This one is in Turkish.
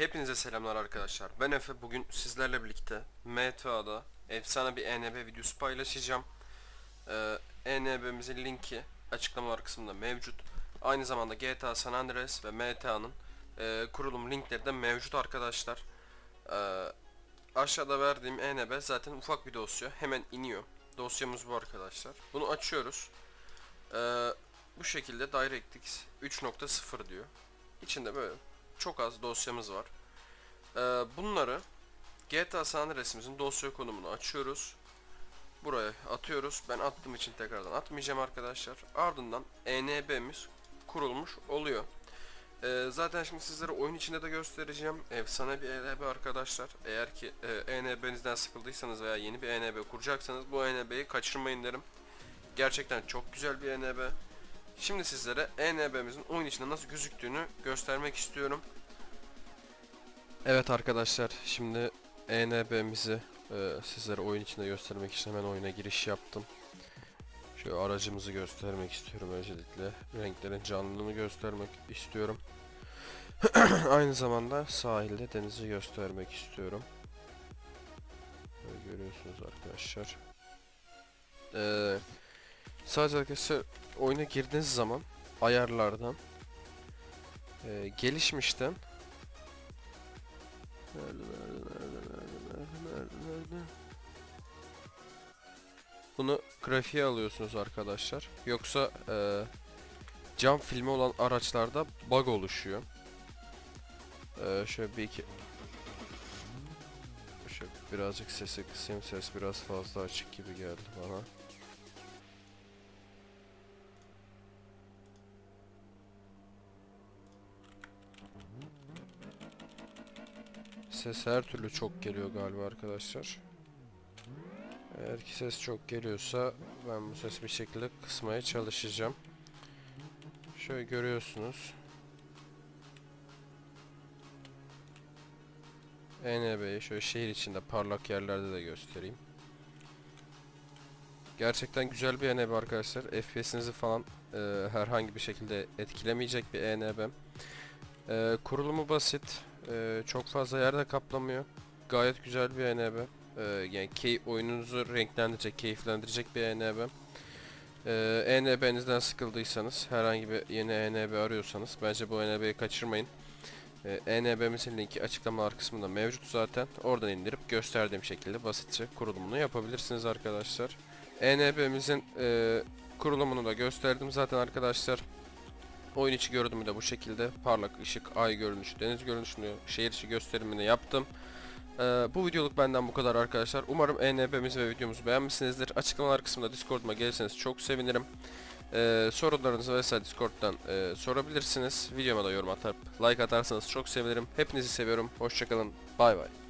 Hepinize selamlar arkadaşlar. Ben Efe. Bugün sizlerle birlikte MTA'da efsane bir ENB videosu paylaşacağım. Ee, ENB'mizin linki açıklamalar kısmında mevcut. Aynı zamanda GTA San Andreas ve MTA'nın e, kurulum linkleri de mevcut arkadaşlar. Ee, aşağıda verdiğim ENB zaten ufak bir dosya. Hemen iniyor. Dosyamız bu arkadaşlar. Bunu açıyoruz. Ee, bu şekilde DirectX 3.0 diyor. İçinde böyle çok az dosyamız var. Ee, bunları GTA San Andreas'imizin dosya konumunu açıyoruz. Buraya atıyoruz. Ben attığım için tekrardan atmayacağım arkadaşlar. Ardından ENB'miz kurulmuş oluyor. Ee, zaten şimdi sizlere oyun içinde de göstereceğim. Efsane bir ENB arkadaşlar. Eğer ki e, ENB'nizden sıkıldıysanız veya yeni bir ENB kuracaksanız bu ENB'yi kaçırmayın derim. Gerçekten çok güzel bir ENB. Şimdi sizlere ENB'mizin oyun içinde nasıl gözüktüğünü göstermek istiyorum. Evet arkadaşlar şimdi ENB'mizi e, sizlere oyun içinde göstermek için hemen oyuna giriş yaptım. Şöyle aracımızı göstermek istiyorum öncelikle. Renklerin canlılığını göstermek istiyorum. Aynı zamanda sahilde denizi göstermek istiyorum. Böyle görüyorsunuz arkadaşlar. Ee, sadece arkadaşlar oyuna girdiğiniz zaman ayarlardan e, gelişmişten Nerede, nerede, nerede, nerede, nerede, nerede? Bunu grafiğe alıyorsunuz arkadaşlar. Yoksa e, cam filmi olan araçlarda bug oluşuyor. E, şöyle bir iki Şöyle birazcık sesi kısayım. Ses biraz fazla açık gibi geldi bana. Ses her türlü çok geliyor galiba arkadaşlar. Eğer ki ses çok geliyorsa ben bu sesi bir şekilde kısmaya çalışacağım. Şöyle görüyorsunuz. ENB'yi şöyle şehir içinde parlak yerlerde de göstereyim. Gerçekten güzel bir ENB arkadaşlar. FPS'inizi falan e, herhangi bir şekilde etkilemeyecek bir ENB. E, kurulumu basit. E, çok fazla yerde kaplamıyor. Gayet güzel bir ENB. E, yani key, oyununuzu renklendirecek, keyiflendirecek bir ENB. E, ENB'nizden sıkıldıysanız, herhangi bir yeni ENB arıyorsanız bence bu ENB'yi kaçırmayın. E, ENB'mizin linki açıklamalar kısmında mevcut zaten. Oradan indirip gösterdiğim şekilde basitçe kurulumunu yapabilirsiniz arkadaşlar. ENB'mizin e, kurulumunu da gösterdim zaten arkadaşlar. Oyun içi görünümü de bu şekilde. Parlak ışık, ay görünüşü, deniz görünüşünü, şehir içi gösterimini yaptım. Ee, bu videoluk benden bu kadar arkadaşlar. Umarım ENB'mizi ve videomuzu beğenmişsinizdir. Açıklamalar kısmında Discord'uma gelirseniz çok sevinirim. Ee, sorularınızı vesaire Discord'dan e, sorabilirsiniz. Videoma da yorum atıp like atarsanız çok sevinirim. Hepinizi seviyorum. Hoşçakalın. Bay bay.